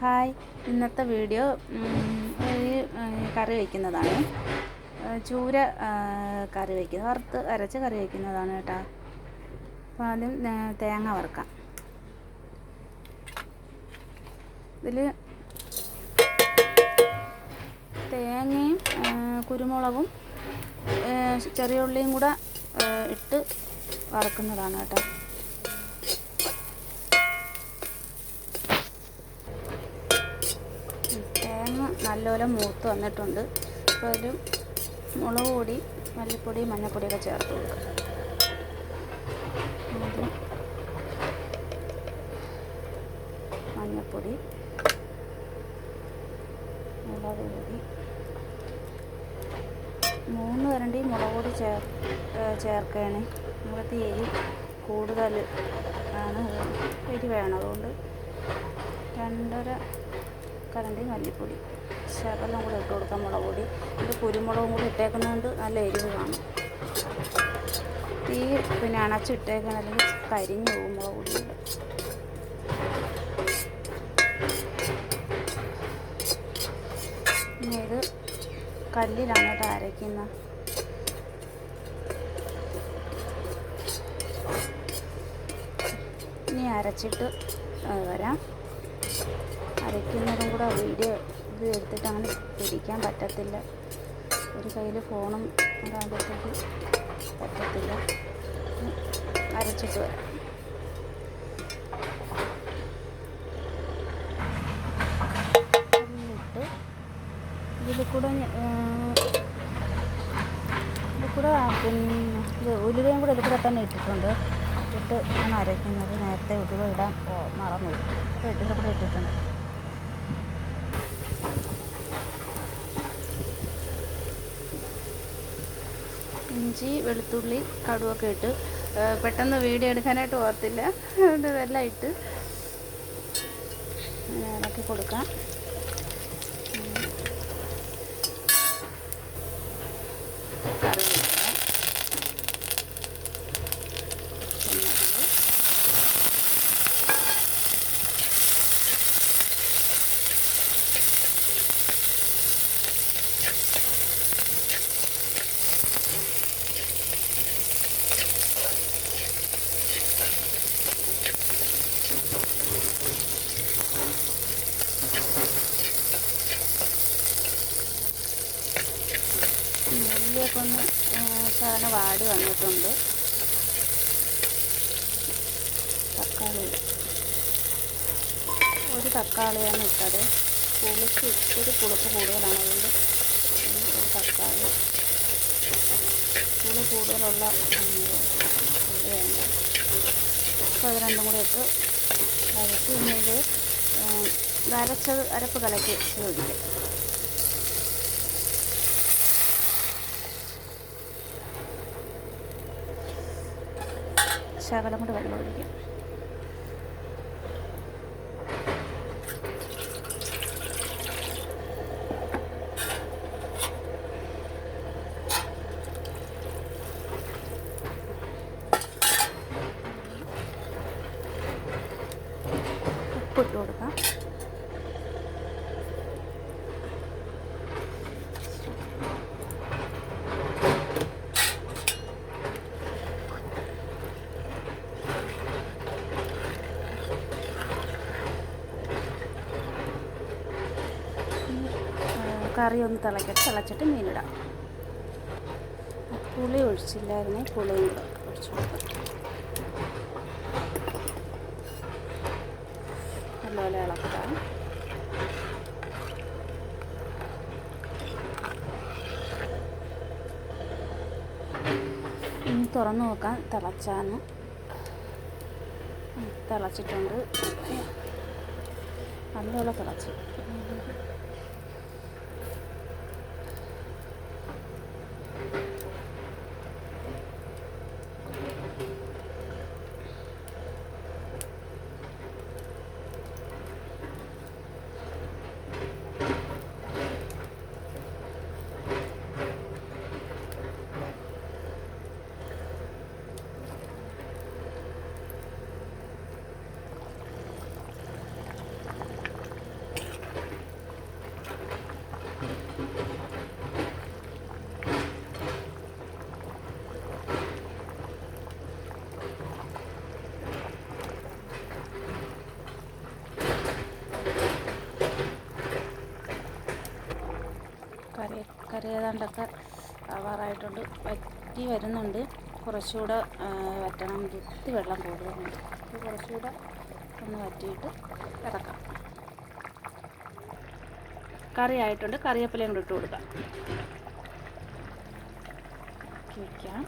Hi. ഇന്നത്തെ video ഒരു കറി വയ്ക്കുന്നതാണ്. ചൂര കറി വയ്ക്കുന്നത്. വറുത്ത് അരച്ച് കറി വയ്ക്കുന്നതാണ് കേട്ടോ. അപ്പോൾ ആദ്യം തേങ്ങ വറുക്കാം. ഇതിൽ തേങ്ങയും കുരുമുളകും ചെറിയ ഉള്ളിയും കൂടെ ഇട്ട് വറുക്കുന്നതാണ് കേട്ടോ. നല്ലപോലെ മൂത്ത് വന്നിട്ടുണ്ട്. അപ്പോൾ അതിൽ മുളക് പൊടി മല്ലിപ്പൊടി മഞ്ഞൾപ്പൊടിയൊക്കെ ചേർത്ത് കൊടുക്കുക മഞ്ഞൾപ്പൊടി മുളക് പൊടി. മൂന്ന് വരണ്ടി മുളക് പൊടി ചേർ ചേർക്കുകയാണ്. നമുക്ക് എരി കൂടുതൽ ആണ് എരി വേണം. അതുകൊണ്ട് രണ്ടര കരണ്ടി മല്ലിപ്പൊടി. ശകലം കൂടെ ഇട്ട് കൊടുക്കാം മുളക് പൊടി. ഇത് കുരുമുളകും കൂടി ഇട്ടേക്കുന്നതുകൊണ്ട് നല്ല എരിവ് കാണും. ഈ പിന്നെ അണച്ചിട്ടേക്കണം അല്ലെങ്കിൽ കരിഞ്ഞു പോകും മുളക് പൊടി ഇത് കല്ലിലാണ് കേട്ടോ അരയ്ക്കുന്നത്. ഇനി അരച്ചിട്ട് വരാം. അരയ്ക്കുന്നതും കൂടെ വീഡിയോ ഇത് എടുത്തിട്ട് അങ്ങനെ പിടിക്കാൻ പറ്റത്തില്ല. ഒരു കയ്യിൽ ഫോണും ഇതാകുമ്പോഴത്തേക്ക് പറ്റത്തില്ല. അരച്ചിട്ട് വരാം. ഇട്ട് ഇതിൽ കൂടെ ഇതിൽ കൂടെ പിന്നെ ഇത് ഉലുവയും കൂടെ ഇതിൽ കൂടെ തന്നെ ഇട്ടിട്ടുണ്ട്. ഇട്ട് ഞാൻ അരയ്ക്കുന്നത് നേരത്തെ ഉലുവ ഇടാൻ മറന്നു ഇതിന്റെ കൂടെ ഇട്ടിട്ടുണ്ട്. ഇഞ്ചി വെളുത്തുള്ളി കടുവൊക്കെ ഇട്ട് പെട്ടെന്ന് വീഡിയോ എടുക്കാനായിട്ട് ഓർത്തില്ല അതുകൊണ്ട് ഇതെല്ലാം ഇട്ട് ഇളക്കി കൊടുക്കാം. ഉള്ളിയൊക്കെ ഒന്ന് സാധനം വാടി വന്നിട്ടുണ്ട്. തക്കാളി. ഒരു തക്കാളിയാണ് ഇട്ടത്. പുളിക്ക് ഇത്തിരി പുളിപ്പ് കൂടുതലാണ് അതുകൊണ്ട് ഒരു തക്കാളി. പുളി കൂടുതലുള്ള പുളിയാണ് അപ്പോൾ അത് രണ്ടും കൂടി ഇട്ട് വരച്ച് പിന്നീട് വരച്ചത് അരപ്പ് കലക്കി ഒഴിക്കും ശകലം കൂടെ വെള്ളം ഒഴിക്കാം. ഉപ്പിട്ട് കൊടുക്കാം. കറി ഒന്ന് തിളക്കട്ടെ. തിളച്ചിട്ട് മീനിടാം. പുളി ഒഴിച്ചില്ലായിരുന്നു പുളിയും കൂടെ ഒഴിച്ചു കൊടുക്കാം. നല്ലപോലെ ഇളക്കാം. ഇനി തുറന്ന് നോക്കാം തിളച്ചാന്ന്. തിളച്ചിട്ടുണ്ട്. നല്ലപോലെ തിളച്ചു. കറി ഏതാണ്ടൊക്കെ ആവാറായിട്ടുണ്ട്. വറ്റി വരുന്നുണ്ട്. കുറച്ചുകൂടെ വറ്റണം. വൃത്തി വെള്ളം കൂടുതലുണ്ട്. ഇത് കുറച്ചുകൂടെ ഒന്ന് വറ്റിയിട്ട് ഇറക്കാം കറി ആയിട്ടുണ്ട്. കറിവേപ്പിലയും കൂടെ ഇട്ട് കൊടുക്കാം. വയ്ക്കാം